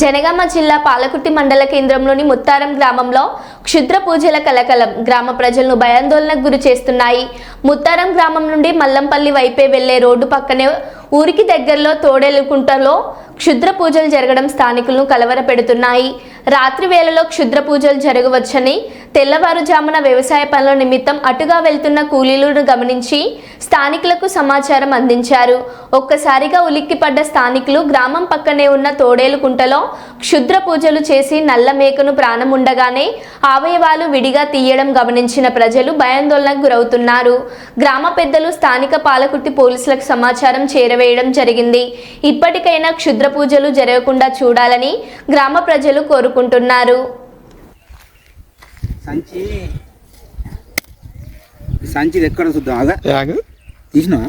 జనగామ జిల్లా పాలకుర్తి మండల కేంద్రంలోని ముత్తారం గ్రామంలో క్షుద్ర పూజల కలకలం గ్రామ ప్రజలను భయాందోళనకు గురి చేస్తున్నాయి. ముత్తారం గ్రామం నుండి మల్లంపల్లి వైపే వెళ్ళే రోడ్డు పక్కనే ఊరికి దగ్గరలో తోడేలుకుంటలో క్షుద్ర పూజలు జరగడం స్థానికులను కలవరపెడుతున్నాయి. రాత్రి వేళలో క్షుద్ర పూజలు జరగవచ్చని తెల్లవారుజామున వ్యవసాయ పనుల నిమిత్తం అటుగా వెళ్తున్న కూలీలను గమనించి స్థానికులకు సమాచారం అందించారు. ఒక్కసారిగా ఉలిక్కిపడ్డ స్థానికులు గ్రామం పక్కనే ఉన్న తోడేలుకుంటలో క్షుద్ర పూజలు చేసి నల్ల మేకను ప్రాణం ఉండగానే అవయవాలు విడిగా తీయడం గమనించిన ప్రజలు భయాందోళనకు గురవుతున్నారు. గ్రామ పెద్దలు స్థానిక పాలకుర్తి పోలీసులకు సమాచారం చేరవేయడం జరిగింది. ఇప్పటికైనా క్షుద్ర పూజలు జరగకుండా చూడాలని గ్రామ ప్రజలు కోరు కోరుకుంటున్నారు సంచి. సంచి ఎక్కడ చూద్దాం? తీసినావా?